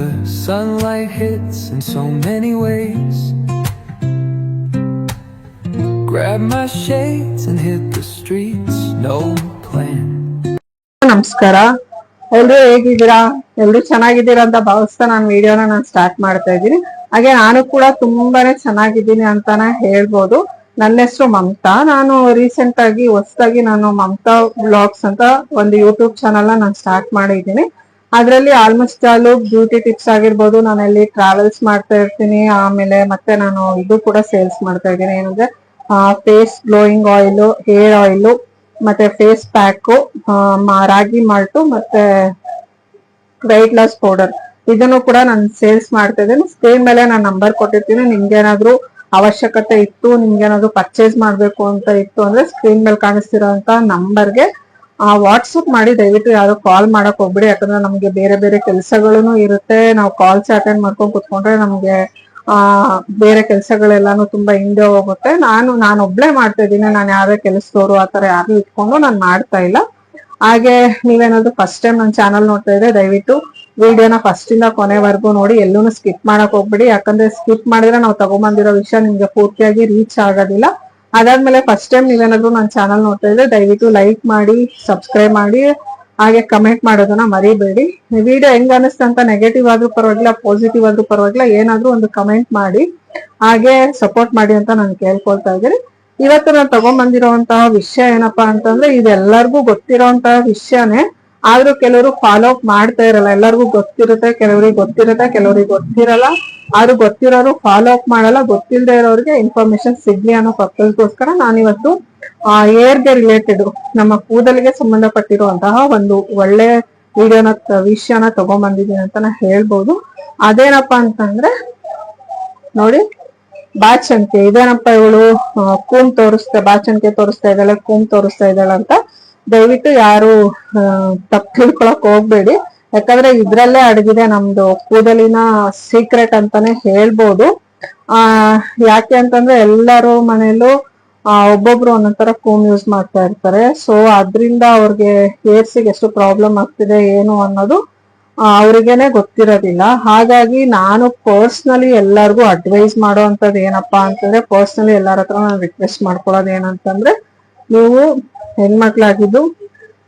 The sunlight hits in so many ways. Grab my shades and hit the streets, no plan. ನಮಸ್ಕಾರ. ಎಲ್ರು ಹೇಗಿದ್ದೀರಾ? ಎಲ್ರು ಚೆನ್ನಾಗಿದ್ದೀರಾ ಅಂತ ಭಾವಿಸ್ತಾ ನಾನು ವಿಡಿಯೋನ ನಾನು ಸ್ಟಾರ್ಟ್ ಮಾಡ್ತಾ ಇದ್ದೀನಿ. ಹಾಗೆ ನಾನು ಕೂಡ ತುಂಬಾನೇ ಚೆನ್ನಾಗಿದ್ದೀನಿ ಅಂತಾನೆ ಹೇಳ್ಬೋದು. ನನ್ನ ಹೆಸರು ಮಮತಾ. ನಾನು ರೀಸೆಂಟ್ ಆಗಿ ಹೊಸದಾಗಿ ನಾನು ಮಮತಾ ಬ್ಲಾಗ್ಸ್ ಅಂತ ಒಂದು ಯೂಟ್ಯೂಬ್ ಚಾನಲ್ ನಾನು ಸ್ಟಾರ್ಟ್ ಮಾಡಿದ್ದೀನಿ. ಅದರಲ್ಲಿ ಆಲ್ಮೋಸ್ಟ್ ಆಲ್ ಬ್ಯೂಟಿ ಟಿಪ್ಸ್ ಆಗಿರ್ಬೋದು. ನಾನು ಅಲ್ಲಿ ಟ್ರಾವೆಲ್ಸ್ ಮಾಡ್ತಾ ಇರ್ತೀನಿ. ಆಮೇಲೆ ಮತ್ತೆ ನಾನು ಇದು ಕೂಡ ಸೇಲ್ಸ್ ಮಾಡ್ತಾ ಇದ್ದೀನಿ. ಏನಂದ್ರೆ face glowing oil hair oil ಮತ್ತೆ ಫೇಸ್ ಪ್ಯಾಕ್ ರಾಗಿ ಮಾಲ್ಟು ಮತ್ತೆ ವೈಟ್ ಲಾಸ್ ಪೌಡರ್ ಇದನ್ನು ಕೂಡ ನಾನು ಸೇಲ್ಸ್ ಮಾಡ್ತಾ ಇದ್ದೀನಿ. ಸ್ಕ್ರೀನ್ ಮೇಲೆ ನಾನು ನಂಬರ್ ಕೊಟ್ಟಿರ್ತೀನಿ. ನಿಮ್ಗೆ ಏನಾದ್ರು ಅವಶ್ಯಕತೆ ಇತ್ತು, ನಿಮ್ಗೆ ಏನಾದ್ರು ಪರ್ಚೇಸ್ ಮಾಡ್ಬೇಕು ಅಂತ ಇತ್ತು ಅಂದ್ರೆ ಸ್ಕ್ರೀನ್ ಮೇಲೆ ಕಾಣಿಸ್ತಿರೋಂತ ನಂಬರ್ಗೆ ವಾಟ್ಸಪ್ ಮಾಡಿ ದಯವಿಟ್ಟು ಯಾರು ಕಾಲ್ ಮಾಡಕ್ ಹೋಗ್ಬಿಡಿ. ಯಾಕಂದ್ರೆ ನಮ್ಗೆ ಬೇರೆ ಬೇರೆ ಕೆಲಸಗಳೂ ಇರುತ್ತೆ. ನಾವು ಕಾಲ್ಸ್ ಅಟೆಂಡ್ ಮಾಡ್ಕೊಂಡು ಕುತ್ಕೊಂಡ್ರೆ ನಮ್ಗೆ, ಆ, ಬೇರೆ ಕೆಲಸಗಳೆಲ್ಲಾನು ತುಂಬಾ ಹಿಂದೆ ಹೋಗುತ್ತೆ. ನಾನು ನಾನು ಒಬ್ಳೆ ಮಾಡ್ತಾ ಇದ್ದೀನಿ. ನಾನು ಯಾರೇ ಕೆಲಸದವರು ಆತರ ಯಾರು ಇಟ್ಕೊಂಡು ನಾನು ಮಾಡ್ತಾ ಇಲ್ಲ. ಹಾಗೆ ನೀವೇನಾದ್ರು ಫಸ್ಟ್ ಟೈಮ್ ನನ್ನ ಚಾನಲ್ ನೋಡ್ತಾ ಇದ್ರೆ ದಯವಿಟ್ಟು ವಿಡಿಯೋನ ಫಸ್ಟ್ ಇಂದ ಕೊನೆವರೆಗೂ ನೋಡಿ. ಎಲ್ಲೂ ಸ್ಕಿಪ್ ಮಾಡಕ್ ಹೋಗ್ಬಿಡಿ. ಯಾಕಂದ್ರೆ ಸ್ಕಿಪ್ ಮಾಡಿದ್ರೆ ನಾವು ತಗೊಂಡ್ಬಂದಿರೋ ವಿಷಯ ನಿಮ್ಗೆ ಪೂರ್ತಿಯಾಗಿ ರೀಚ್ ಆಗೋದಿಲ್ಲ. ಅದಾದ್ಮೇಲೆ ಫಸ್ಟ್ ಟೈಮ್ ನೀವೇನಾದ್ರೂ ನನ್ನ ಚಾನಲ್ ನೋಡ್ತಾ ಇದ್ರೆ ದಯವಿಟ್ಟು ಲೈಕ್ ಮಾಡಿ ಸಬ್ಸ್ಕ್ರೈಬ್ ಮಾಡಿ, ಹಾಗೆ ಕಮೆಂಟ್ ಮಾಡೋದನ್ನ ಮರಿಬೇಡಿ. ವಿಡಿಯೋ ಹೆಂಗ್ ಅನಿಸ್ತಂತ ನೆಗೆಟಿವ್ ಆದ್ರೂ ಪರವಾಗಿಲ್ಲ ಪಾಸಿಟಿವ್ ಆದ್ರೂ ಪರವಾಗಿಲ್ಲ, ಏನಾದ್ರೂ ಒಂದು ಕಮೆಂಟ್ ಮಾಡಿ, ಹಾಗೆ ಸಪೋರ್ಟ್ ಮಾಡಿ ಅಂತ ನಾನು ಕೇಳ್ಕೊಳ್ತಾ ಇದ್ದೀನಿ. ಇವತ್ತು ನಾನು ತಗೊಂಡ್ಬಂದಿರುವಂತಹ ವಿಷಯ ಏನಪ್ಪಾ ಅಂತಂದ್ರೆ ಇದೆಲ್ಲರಿಗೂ ಗೊತ್ತಿರೋಂತಹ ವಿಷಯನೇ. ಆದ್ರೂ ಕೆಲವರು ಫಾಲೋ ಅಪ್ ಮಾಡ್ತಾ ಇರಲ್ಲ. ಎಲ್ಲರಿಗೂ ಗೊತ್ತಿರುತ್ತೆ, ಕೆಲವರಿಗೆ ಗೊತ್ತಿರುತ್ತೆ, ಕೆಲವರಿಗೆ ಗೊತ್ತಿರಲ್ಲ. ಆದ್ರೂ ಗೊತ್ತಿರೋರು ಫಾಲೋ ಅಪ್ ಮಾಡಲ್ಲ ಗೊತ್ತಿಲ್ಲದೆ ಇರೋರಿಗೆ ಇನ್ಫಾರ್ಮೇಶನ್ ಸಿಗ್ಲಿ ಅನ್ನೋ ಪರ್ಪಸ್ಗೋಸ್ಕರ ನಾನಿವತ್ತು ಏರ್ಗೆ ರಿಲೇಟೆಡ್ ನಮ್ಮ ಕೂದಲಿಗೆ ಸಂಬಂಧಪಟ್ಟಿರುವಂತಹ ಒಂದು ಒಳ್ಳೆ ವಿಡಿಯೋನ ವಿಷಯನ ತಗೊಂಡ್ಬಂದಿದ್ದೀನಿ ಅಂತ ನಾ ಹೇಳ್ಬೋದು. ಅದೇನಪ್ಪ ಅಂತಂದ್ರೆ, ನೋಡಿ ಬಾಚಂಕೆ ಇದೇನಪ್ಪ ಇವಳು ಕೂಮ್ ತೋರಿಸ್ತಾ ಬಾಚಂಕೆ ತೋರಿಸ್ತಾ ಇದ್ದಾಳೆ ಕೂಮ್ ತೋರಿಸ್ತಾ ಇದ್ದಾಳೆ ಅಂತ ದಯವಿಟ್ಟು ಯಾರು ತಪ್ಪು ತಿಳ್ಕೊಳಕ್ ಹೋಗ್ಬೇಡಿ. ಯಾಕಂದ್ರೆ ಇದ್ರಲ್ಲೇ ಅಡಗಿದೆ ನಮ್ದು ಕೂದಲಿನ ಸೀಕ್ರೆಟ್ ಅಂತಾನೆ ಹೇಳ್ಬೋದು. ಆ, ಯಾಕೆ ಅಂತಂದ್ರೆ ಎಲ್ಲರೂ ಮನೆಯಲ್ಲೂ ಒಬ್ಬೊಬ್ರು ಒಂದೊಂದರ ಕೂಮ್ ಯೂಸ್ ಮಾಡ್ತಾ ಇರ್ತಾರೆ. ಸೊ ಅದ್ರಿಂದ ಅವ್ರಿಗೆ ಹೇರ್ಸಿಗೆ ಎಷ್ಟು ಪ್ರಾಬ್ಲಮ್ ಆಗ್ತಿದೆ ಏನು ಅನ್ನೋದು ಅವ್ರಿಗೇನೆ ಗೊತ್ತಿರೋದಿಲ್ಲ. ಹಾಗಾಗಿ ನಾನು ಪರ್ಸ್ನಲಿ ಎಲ್ಲರಿಗೂ ಅಡ್ವೈಸ್ ಮಾಡೋ ಏನಪ್ಪ ಏನಪ್ಪಾ ಅಂತಂದ್ರೆ ಪರ್ಸ್ನಲಿ ಎಲ್ಲರ ಹತ್ರ ನಾನು ರಿಕ್ವೆಸ್ಟ್ ಮಾಡ್ಕೊಳ್ಳೋದು ಏನಂತಂದ್ರೆ ನೀವು ಹೆಣ್ಮಕ್ಳಾಗಿದ್ದು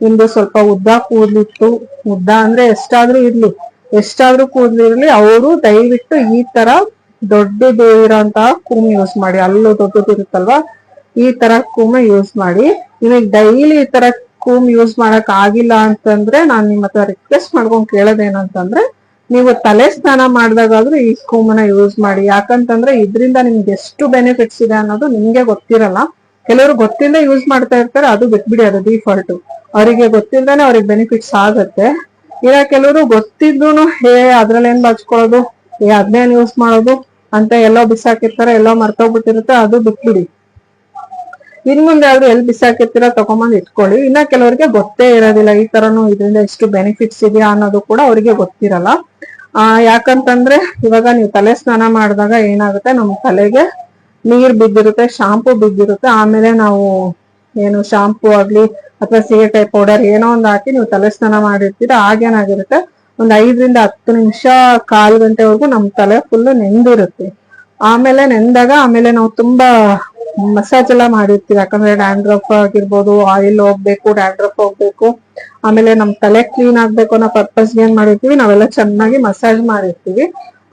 ನಿಮ್ದು ಸ್ವಲ್ಪ ಉದ್ದ ಕೂದ್ಲಿತ್ತು. ಉದ್ದ ಅಂದ್ರೆ ಎಷ್ಟಾದ್ರೂ ಇರ್ಲಿ. ಎಷ್ಟಾದ್ರೂ ಕೂದ್ಲಿರ್ಲಿ ಅವರು ದಯವಿಟ್ಟು ಈ ತರ ದೊಡ್ಡದು ಇರೋಂತಹ ಕೂಮ್ ಯೂಸ್ ಮಾಡಿ. ಅಲ್ಲೂ ದೊಡ್ಡದಿರುತ್ತಲ್ವಾ ಈ ತರ ಕೂಮ ಯೂಸ್ ಮಾಡಿ. ನಿಮಗೆ ಡೈಲಿ ಈ ತರ ಕೂಮ್ ಯೂಸ್ ಮಾಡಕ್ ಆಗಿಲ್ಲ ಅಂತಂದ್ರೆ ನಾನ್ ನಿಮ್ಮ ಹತ್ರ ರಿಕ್ವೆಸ್ಟ್ ಮಾಡ್ಕೊಂಡ್ ಕೇಳೋದೇನಂತಂದ್ರೆ ನೀವು ತಲೆ ಸ್ನಾನ ಮಾಡಿದಾಗಾದ್ರೂ ಈ ಕೂಮನ ಯೂಸ್ ಮಾಡಿ. ಯಾಕಂತಂದ್ರೆ ಇದರಿಂದ ನಿಮ್ಗೆ ಎಷ್ಟು ಬೆನಿಫಿಟ್ಸ್ ಇದೆ ಅನ್ನೋದು ನಿಮ್ಗೆ ಗೊತ್ತಿರಲ್ಲ. ಕೆಲವರು ಗೊತ್ತಿಲ್ಲದೆ ಯೂಸ್ ಮಾಡ್ತಾ ಇರ್ತಾರೆ, ಅದು ಬಿಟ್ಬಿಡಿ, ಅದು ಡಿಫಾಲ್ಟ್ ಅವರಿಗೆ ಗೊತ್ತಿಂದಾನೆ ಅವ್ರಿಗೆ ಬೆನಿಫಿಟ್ಸ್ ಆಗತ್ತೆ. ಈಗ ಕೆಲವರು ಗೊತ್ತಿದ್ರು ಹೇ, ಅದ್ರಲ್ಲಿ ಏನ್ ಬಾಚ್ಕೊಳ್ಳೋದು ಏ ಅದನ್ನೇನ್ ಯೂಸ್ ಮಾಡೋದು? ಅಂತ ಎಲ್ಲೋ ಬಿಸಾಕಿರ್ತಾರೆ, ಎಲ್ಲೋ ಮರ್ತೋಗ್ಬಿಟ್ಟಿರುತ್ತೆ, ಅದು ಬಿಟ್ಬಿಡಿ. ಇನ್ ಮುಂದೆ ಆದ್ರೂ ಎಲ್ಲಿ ಬಿಸಾಕಿರ್ತೀರ ತಗೊಂಬಂದ್ ಇಟ್ಕೊಳ್ಳಿ. ಇನ್ನ ಕೆಲವರಿಗೆ ಗೊತ್ತೇ ಇರೋದಿಲ್ಲ, ಈ ತರನು ಇದರಿಂದ ಎಷ್ಟು ಬೆನಿಫಿಟ್ಸ್ ಇದೆಯಾ ಅನ್ನೋದು ಕೂಡ ಅವರಿಗೆ ಗೊತ್ತಿರಲ್ಲ. ಆ, ಯಾಕಂತಂದ್ರೆ, ಇವಾಗ ನೀವು ತಲೆ ಸ್ನಾನ ಮಾಡಿದಾಗ ಏನಾಗುತ್ತೆ? ನಮ್ ತಲೆಗೆ ನೀರ್ ಬಿದ್ದಿರುತ್ತೆ ಶಾಂಪೂ ಬಿದ್ದಿರುತ್ತೆ. ಆಮೇಲೆ ನಾವು ಏನು ಶಾಂಪೂ ಆಗ್ಲಿ ಅಥವಾ ಸೀಗೆಕಾಯಿ ಪೌಡರ್ ಏನೋ ಒಂದ್ ಹಾಕಿ ನೀವು ತಲೆ ಸ್ನಾನ ಮಾಡಿರ್ತೀರ ಆಗೇನಾಗಿರುತ್ತೆ ಒಂದ್ ಐದರಿಂದ ಹತ್ತು ನಿಮಿಷ, ಕಾಲು ಗಂಟೆವರೆಗೂ ನಮ್ ತಲೆ ಫುಲ್ ನೆಂದಿರುತ್ತೆ. ಆಮೇಲೆ ನೆಂದಾಗ ಆಮೇಲೆ ನಾವು ತುಂಬಾ ಮಸಾಜ್ ಎಲ್ಲ ಮಾಡಿರ್ತೀವಿ. ಯಾಕಂದ್ರೆ ಡ್ಯಾಂಡ್ರಫ್ ಆಗಿರ್ಬೋದು ಆಯಿಲ್ ಹೋಗ್ಬೇಕು ಡ್ಯಾಂಡ್ರಫ್ ಹೋಗ್ಬೇಕು. ಆಮೇಲೆ ನಮ್ ತಲೆ ಕ್ಲೀನ್ ಆಗ್ಬೇಕು ಅನ್ನೋ ಪರ್ಪಸ್ ಏನ್ ಮಾಡಿರ್ತೀವಿ, ನಾವೆಲ್ಲ ಚೆನ್ನಾಗಿ ಮಸಾಜ್ ಮಾಡಿರ್ತೀವಿ.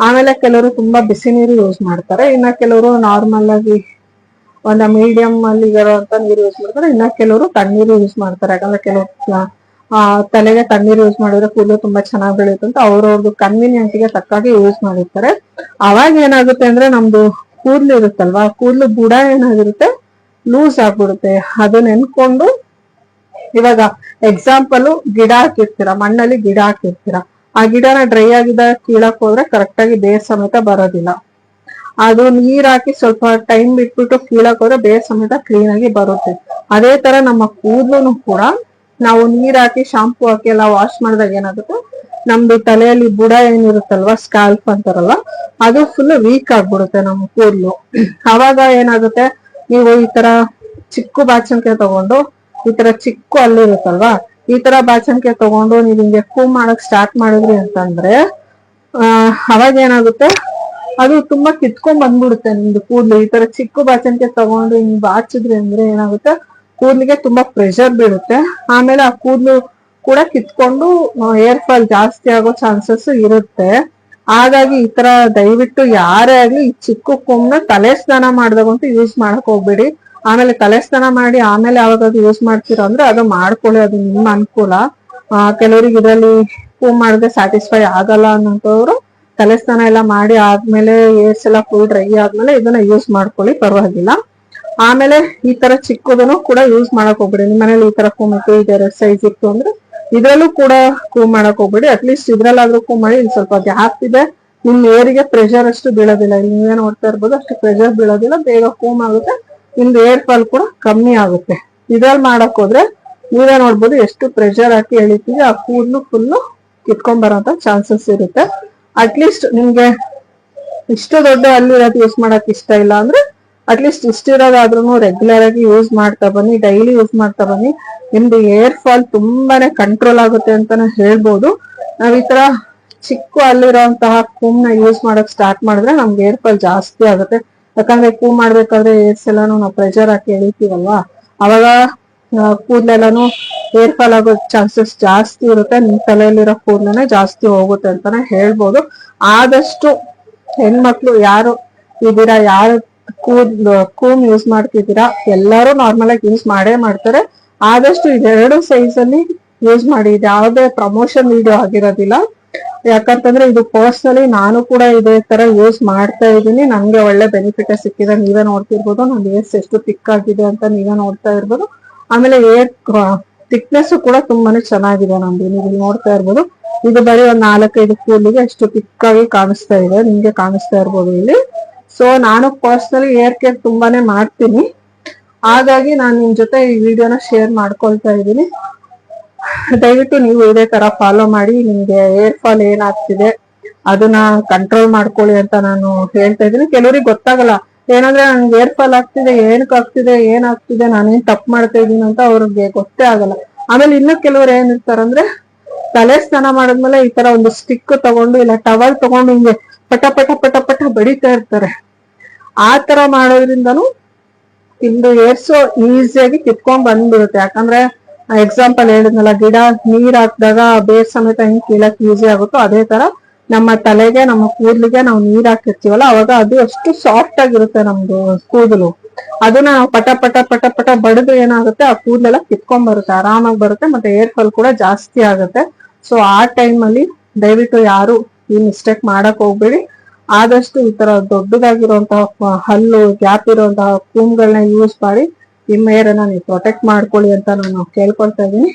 ಆಮೇಲೆ ಕೆಲವರು ತುಂಬಾ ಬಿಸಿ ನೀರು ಯೂಸ್ ಮಾಡ್ತಾರೆ. ಇನ್ನ ಕೆಲವರು ನಾರ್ಮಲ್ ಆಗಿ ಒಂದ ಮೀಡಿಯಂ ಅಲ್ಲಿ ಇರುವಂತ ನೀರು ಯೂಸ್ ಮಾಡ್ತಾರೆ. ಇನ್ನ ಕೆಲವರು ತಣ್ಣೀರು ಯೂಸ್ ಮಾಡ್ತಾರೆ. ಯಾಕಂದ್ರೆ ಕೆಲವು ತಲೆಗೆ ತಣ್ಣೀರು ಯೂಸ್ ಮಾಡಿದ್ರೆ ಕೂದಲು ತುಂಬಾ ಚೆನ್ನಾಗಿ ಬೆಳೆಯುತ್ತೆ ಅಂತ ಅವ್ರವ್ರದ್ದು ಕನ್ವೀನಿಯಂಟ್ಗೆ ತಕ್ಕಾಗಿ ಯೂಸ್ ಮಾಡಿರ್ತಾರೆ. ಅವಾಗ ಏನಾಗುತ್ತೆ ಅಂದ್ರೆ ನಮ್ದು ಕೂದಲು ಇರುತ್ತಲ್ವಾ ಕೂದಲು ಬುಡ ಏನಾಗಿರುತ್ತೆ ಲೂಸ್ ಆಗ್ಬಿಡುತ್ತೆ. ಅದು ನೆನ್ಕೊಂಡು ಇವಾಗ ಎಕ್ಸಾಂಪಲ್ ಗಿಡ ಹಾಕಿರ್ತೀರ, ಮಣ್ಣಲ್ಲಿ ಗಿಡ ಹಾಕಿರ್ತೀರ ಆ ಗಿಡನ ಡ್ರೈ ಆಗಿದ ಕೀಳಕ್ ಹೋದ್ರೆ ಕರೆಕ್ಟ್ ಆಗಿ ಬೇರ್ ಸಮೇತ ಬರೋದಿಲ್ಲ. ಅದು ನೀರ್ ಹಾಕಿ ಸ್ವಲ್ಪ ಟೈಮ್ ಬಿಟ್ಬಿಟ್ಟು ಕೀಳಕ್ ಹೋದ್ರೆ ಬೇರ್ ಸಮೇತ ಕ್ಲೀನ್ ಆಗಿ ಬರುತ್ತೆ. ಅದೇ ತರ ನಮ್ಮ ಕೂದಲು ಕೂಡ ನಾವು ನೀರ್ ಹಾಕಿ ಶಾಂಪೂ ಹಾಕಿ ಎಲ್ಲ ವಾಶ್ ಮಾಡಿದಾಗ ಏನಾಗುತ್ತೆ? ನಮ್ದು ತಲೆಯಲ್ಲಿ ಬುಡ ಏನಿರುತ್ತಲ್ವಾ ಸ್ಕಾಲ್ಫ್ ಅಂತಾರಲ್ಲ ಅದು ಫುಲ್ ವೀಕ್ ಆಗ್ಬಿಡುತ್ತೆ ನಮ್ಮ ಕೂದಲು. ಅವಾಗ ಏನಾಗುತ್ತೆ? ನೀವು ಈ ತರ ಚಿಕ್ಕು ಬಾಚಣಿಕೆ ತಗೊಂಡು ಈ ತರ ಚಿಕ್ಕ ಹಲ್ಲಿರುತ್ತಲ್ವಾ ಈ ತರ ಬಾಚಣಿಕೆ ತಗೊಂಡು ನೀವು ಹಿಂಗೆ ಕೂ ಮಾಡಕ್ ಸ್ಟಾರ್ಟ್ ಮಾಡಿದ್ರಿ ಅಂತಂದ್ರೆ ಅವಾಗ ಏನಾಗುತ್ತೆ? ಅದು ತುಂಬಾ ಕಿತ್ಕೊಂಡ್ ಬಂದ್ಬಿಡುತ್ತೆ ನಿಮ್ದು ಕೂದ್ಲು. ಈ ತರ ಚಿಕ್ಕ ಬಾಚಣಿಕೆ ತಗೊಂಡು ಹಿಂಗ್ ಬಾಚಿದ್ರಿ ಅಂದ್ರೆ ಏನಾಗುತ್ತೆ? ಕೂದ್ಲಿಗೆ ತುಂಬಾ ಪ್ರೆಷರ್ ಬೀಳುತ್ತೆ. ಆಮೇಲೆ ಆ ಕೂದ್ಲು ಕೂಡ ಕಿತ್ಕೊಂಡು ಏರ್ ಫಾಲ್ ಜಾಸ್ತಿ ಆಗೋ ಚಾನ್ಸಸ್ ಇರುತ್ತೆ. ಹಾಗಾಗಿ ಈ ತರ ದಯವಿಟ್ಟು ಯಾರೇ ಆಗ್ಲಿ ಈ ಚಿಕ್ಕ ಕೊಮ್ಮನ ತಲೆ ಸ್ನಾನ ಮಾಡ್ದಾಗಂತೂ ಯೂಸ್ ಮಾಡಕ್ ಹೋಗ್ಬೇಡಿ. ಆಮೇಲೆ ತಲೆ ಸ್ನಾನ ಮಾಡಿ ಆಮೇಲೆ ಯಾವಾಗ ಅದು ಯೂಸ್ ಮಾಡ್ತೀರಾ ಅಂದ್ರೆ ಅದು ಮಾಡ್ಕೊಳ್ಳಿ ಅದು ನಿಮ್ಮ ಅನುಕೂಲ. ಆ, ಕೆಲವ್ರಿಗೆ ಇದರಲ್ಲಿ ಹೂ ಮಾಡಿದ್ರೆ ಸ್ಯಾಟಿಸ್ಫೈ ಆಗಲ್ಲ ಅನ್ನೋಂಥವ್ರು ತಲೆ ಸ್ನಾನ ಎಲ್ಲ ಮಾಡಿ ಆದ್ಮೇಲೆ ಏರ್ಸ್ ಎಲ್ಲ ಫುಲ್ ಡ್ರೈ ಆದ್ಮೇಲೆ ಇದನ್ನ ಯೂಸ್ ಮಾಡ್ಕೊಳ್ಳಿ ಪರವಾಗಿಲ್ಲ. ಆಮೇಲೆ ಈ ತರ ಚಿಕ್ಕದನ್ನು ಕೂಡ ಯೂಸ್ ಮಾಡಕ್ ಹೋಗ್ಬೇಡಿ. ನಿಮ್ಮ ಮನೇಲಿ ಈ ತರ ಕೂಮಕ್ಕೆ ಇದೆ ಸೈಜ್ ಇತ್ತು ಅಂದ್ರೆ ಇದ್ರಲ್ಲೂ ಕೂಡ ಕೂಮ್ ಮಾಡಕ್ ಹೋಗ್ಬೇಡಿ. ಅಟ್ಲೀಸ್ಟ್ ಇದ್ರಲ್ಲಾದ್ರೂ ಕೂಮ್ ಮಾಡಿ ಇಲ್ಲಿ ಸ್ವಲ್ಪ ಗ್ಯಾಪ್ ಇದೆ. ನಿಮ್ ಏರಿಗೆ ಪ್ರೆಷರ್ ಅಷ್ಟು ಬೀಳೋದಿಲ್ಲ. ನೀವೇ ನೋಡ್ತಾ ಇರ್ಬೋದು ಅಷ್ಟು ಪ್ರೆಷರ್ ಬೀಳೋದಿಲ್ಲ. ಬೇಗ ಕೂಮ್ ಆಗುತ್ತೆ ನಿಮ್ದು ಏರ್ ಫಾಲ್ ಕೂಡ ಕಮ್ಮಿ ಆಗುತ್ತೆ. ಇದ್ರಲ್ಲಿ ಮಾಡಕ್ ಹೋದ್ರೆ ನೀವೇ ನೋಡ್ಬೋದು ಎಷ್ಟು ಪ್ರೆಷರ್ ಹಾಕಿ ಎಳಿತೀವಿ, ಆ ಕೂದಲು ಫುಲ್ಲು ಕಿತ್ಕೊಂಡ್ ಬರೋಂತ ಚಾನ್ಸಸ್ ಇರುತ್ತೆ. ಅಟ್ಲೀಸ್ಟ್ ನಿಮ್ಗೆ ಇಷ್ಟು ದೊಡ್ಡ ಅಲ್ಲಿರೋದು ಯೂಸ್ ಮಾಡಕ್ ಇಷ್ಟ ಇಲ್ಲ ಅಂದ್ರೆ ಅಟ್ಲೀಸ್ಟ್ ಇಷ್ಟಿರೋದಾದ್ರೂ ರೆಗ್ಯುಲರ್ ಆಗಿ ಯೂಸ್ ಮಾಡ್ತಾ ಬನ್ನಿ ಡೈಲಿ ಯೂಸ್ ಮಾಡ್ತಾ ಬನ್ನಿ. ನಿಮ್ದು ಏರ್ ಫಾಲ್ ತುಂಬಾನೇ ಕಂಟ್ರೋಲ್ ಆಗುತ್ತೆ ಅಂತಾನೆ ಹೇಳ್ಬೋದು. ನಾವ್ ಈ ತರ ಚಿಕ್ಕ ಅಲ್ಲಿರೋಂತಹ ಕೂಮ್ನ ಯೂಸ್ ಮಾಡಕ್ ಸ್ಟಾರ್ಟ್ ಮಾಡಿದ್ರೆ ನಮ್ಗೆ ಏರ್ ಫಾಲ್ ಜಾಸ್ತಿ ಆಗುತ್ತೆ. ಯಾಕಂದ್ರೆ ಕೂ ಮಾಡ್ಬೇಕಾದ್ರೆ ಏರ್ಸ್ ಎಲ್ಲಾನು ನಾವು ಪ್ರೆಷರ್ ಹಾಕಿ ಎಳಿತೀವಲ್ವಾ? ಅವಾಗ ಕೂದಲೆಲ್ಲಾನು ಏರ್ ಫಾಲ್ ಆಗೋ ಚಾನ್ಸಸ್ ಜಾಸ್ತಿ ಇರುತ್ತೆ. ನಿಮ್ ತಲೆಯಲ್ಲಿರೋ ಕೂದಲೇ ಜಾಸ್ತಿ ಹೋಗುತ್ತೆ ಅಂತಾನೆ ಹೇಳ್ಬೋದು. ಆದಷ್ಟು ಹೆಣ್ಮಕ್ಳು ಯಾರು ಇದ್ದೀರಾ, ಯಾರು ಕೂದ್ಲು ಕೂಮ್ ಯೂಸ್ ಮಾಡ್ತಿದ್ದೀರಾ, ಎಲ್ಲರೂ ನಾರ್ಮಲ್ ಆಗಿ ಯೂಸ್ ಮಾಡೇ ಮಾಡ್ತಾರೆ. ಆದಷ್ಟು ಇದೆರಡು ಸೈಜ್ ಅಲ್ಲಿ ಯೂಸ್ ಮಾಡಿ ಯಾವುದೇ ಪ್ರಮೋಷನ್ ವಿಡಿಯೋ ಆಗಿರೋದಿಲ್ಲ. ಯಾಕಂತಂದ್ರೆ ಇದು ಪರ್ಸನಲಿ ನಾನು ಕೂಡ ಇದೇ ತರ ಯೂಸ್ ಮಾಡ್ತಾ ಇದ್ದೀನಿ. ನನ್ಗೆ ಒಳ್ಳೆ ಬೆನಿಫಿಟ್ ಸಿಕ್ಕಿದೆ. ನೀವೇ ನೋಡ್ತಿರ್ಬೋದು. ನನ್ನ ಏರ್ಸ್ ಎಷ್ಟು ತಿಕ್ ಆಗಿದೆ ಅಂತ ನೀವೇ ನೋಡ್ತಾ ಇರ್ಬೋದು. ಆಮೇಲೆ ಏರ್ ಥಿಕ್ನೆಸ್ ಕೂಡ ತುಂಬಾನೇ ಚೆನ್ನಾಗಿದೆ ನಮ್ದು. ನೀವು ನೋಡ್ತಾ ಇರ್ಬೋದು. ಇದು ಬರೀ ಒಂದ್ ನಾಲ್ಕೈದು ಕೂಲಿಗೆ ಎಷ್ಟು ತಿಕ್ ಆಗಿ ಕಾಣಿಸ್ತಾ ಇದೆ. ನಿಮ್ಗೆ ಕಾಣಿಸ್ತಾ ಇರ್ಬೋದು ಇಲ್ಲಿ. ಸೊ ನಾನು ಪರ್ಸನಲಿ ಏರ್ ಕೇರ್ ತುಂಬಾನೇ ಮಾಡ್ತೀನಿ. ಹಾಗಾಗಿ ನಾನು ನಿಮ್ ಜೊತೆ ಈ ವಿಡಿಯೋನ ಶೇರ್ ಮಾಡ್ಕೊಳ್ತಾ ಇದ್ದೀನಿ. ದಯವಿಟ್ಟು ನೀವು ಇದೇ ತರ ಫಾಲೋ ಮಾಡಿ, ನಿಮ್ಗೆ ಏರ್ ಫಾಲ್ ಏನಾಗ್ತಿದೆ ಅದನ್ನ ಕಂಟ್ರೋಲ್ ಮಾಡ್ಕೊಳ್ಳಿ ಅಂತ ನಾನು ಹೇಳ್ತಾ ಇದ್ದೀನಿ. ಕೆಲವರಿಗೆ ಗೊತ್ತಾಗಲ್ಲ, ಏನಂದ್ರೆ ನನ್ಗೆ ಏರ್ ಫಾಲ್ ಆಗ್ತಿದೆ, ಏನಕ್ಕೆ ಆಗ್ತಿದೆ, ಏನಾಗ್ತಿದೆ, ನಾನೇನ್ ತಪ್ಪು ಮಾಡ್ತಾ ಇದೀನಿ ಅಂತ ಅವ್ರಿಗೆ ಗೊತ್ತೇ ಆಗಲ್ಲ. ಆಮೇಲೆ ಇನ್ನು ಕೆಲವ್ರು ಏನಿರ್ತಾರಂದ್ರೆ ತಲೆ ಸ್ನಾನ ಮಾಡಿದ್ಮೇಲೆ ಈ ತರ ಒಂದು ಸ್ಟಿಕ್ ತಗೊಂಡು ಇಲ್ಲ ಟವಲ್ ತಗೊಂಡು ಹಿಂಗೆ ಪಟ ಪಟ ಪಟ ಪಟ ಬಡಿತಾ ಇರ್ತಾರೆ. ಆ ತರ ಮಾಡೋದ್ರಿಂದನು ಇಂದು ಏರ್ಸೋ ಈಸಿಯಾಗಿ ಕಿತ್ಕೊಂಡ್ ಬಂದ್ಬಿಡುತ್ತೆ. ಯಾಕಂದ್ರೆ ಎಕ್ಸಾಂಪಲ್ ಹೇಳಿದ್ನಲ್ಲ, ಗಿಡ ನೀರ್ ಹಾಕಿದಾಗ ಬೇರ್ ಸಮೇತ ಹಿಂಗ್ ಕೀಳಕ್ ಈಸಿ ಆಗುತ್ತೋ ಅದೇ ತರ ನಮ್ಮ ತಲೆಗೆ, ನಮ್ಮ ಕೂದಲಿಗೆ ನಾವು ನೀರ್ ಹಾಕಿರ್ತೀವಲ್ಲ, ಅವಾಗ ಅದು ಅಷ್ಟು ಸಾಫ್ಟ್ ಆಗಿರುತ್ತೆ ನಮ್ದು ಕೂದಲು. ಅದನ್ನ ನಾವು ಪಟ ಪಟ ಪಟ ಪಟ ಬಡಿದು ಏನಾಗುತ್ತೆ, ಆ ಕೂದಲೆಲ್ಲ ಕಿತ್ಕೊಂಡ್ ಬರುತ್ತೆ, ಆರಾಮಾಗಿ ಬರುತ್ತೆ, ಮತ್ತೆ ಏರ್ ಫಾಲ್ ಕೂಡ ಜಾಸ್ತಿ ಆಗುತ್ತೆ. ಸೊ ಆ ಟೈಮ್ ಅಲ್ಲಿ ದಯವಿಟ್ಟು ಯಾರು ಈ ಮಿಸ್ಟೇಕ್ ಮಾಡಕ್ ಹೋಗ್ಬೇಡಿ. ಆದಷ್ಟು ಈ ತರ ದೊಡ್ಡದಾಗಿರುವಂತಹ ಹಲ್ಲು, ಗ್ಯಾಪ್ ಇರುವಂತಹ ಕೂಮ್ಗಳನ್ನ ಯೂಸ್ ಮಾಡಿ ನಿಮ್ಮ ಅನ್ನ ನೀವು ಪ್ರೊಟೆಕ್ಟ್ ಮಾಡ್ಕೊಳ್ಳಿ ಅಂತ ನಾನು ಕೇಳ್ಕೊಳ್ತಾ ಇದ್ದೀನಿ.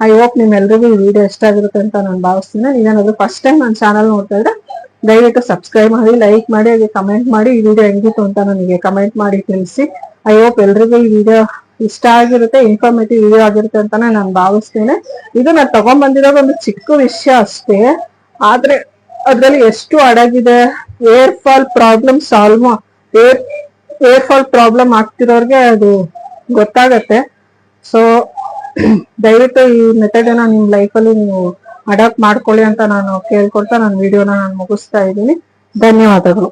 ಐ ಹೋಪ್ ನಿಮ್ಮೆಲ್ಲರಿಗೂ ಈ ವಿಡಿಯೋ ಇಷ್ಟ ಆಗಿರುತ್ತೆ ಅಂತ ನಾನು ಭಾವಿಸ್ತೀನಿ. ನೀವೇನಾದ್ರು ಫಸ್ಟ್ ಟೈಮ್ ನನ್ನ ಚಾನಲ್ ನೋಡ್ತಾ ಇದ್ರೆ, ದಯವಿಟ್ಟು ಸಬ್ಸ್ಕ್ರೈಬ್ ಮಾಡಿ ಲೈಕ್ ಮಾಡಿ, ಹಾಗೆ ಕಮೆಂಟ್ ಮಾಡಿ ಈ ವಿಡಿಯೋ ಹೆಂಗಿತ್ತು ಅಂತ ನನಗೆ ಕಮೆಂಟ್ ಮಾಡಿ ತಿಳಿಸಿ. ಐ ಹೋಪ್ ಎಲ್ರಿಗೂ ಈ ವಿಡಿಯೋ ಇಷ್ಟ ಆಗಿರುತ್ತೆ ಇನ್ಫಾರ್ಮೇಟಿವ್ ವಿಡಿಯೋ ಆಗಿರುತ್ತೆ ಅಂತ ನಾನು ಭಾವಿಸ್ತೇನೆ. ಇದು ನಾನು ತಗೊಂಡ್ಬಂದಿರೋ ಒಂದು ಚಿಕ್ಕ ವಿಷಯ ಅಷ್ಟೇ. ಆದ್ರೆ ಅದ್ರಲ್ಲಿ ಎಷ್ಟು ಅಡಗಿದೆ hair fall problem solve hair hair fall problem ಆಗ್ತಿರೋರ್ಗೆ ಅದು ಗೊತ್ತಾಗತ್ತೆ. ಸೊ ದಯವಿಟ್ಟು ಈ ಮೆಥಡ್ ಅನ್ನ ನಿಮ್ ಲೈಫಲ್ಲಿ ನೀವು ಅಡಾಪ್ಟ್ ಮಾಡ್ಕೊಳ್ಳಿ ಅಂತ ನಾನು ಕೇಳ್ಕೊಳ್ತಾ ನನ್ನ ವಿಡಿಯೋನ ನಾನು ಮುಗಿಸ್ತಾ ಇದ್ದೀನಿ. ಧನ್ಯವಾದಗಳು.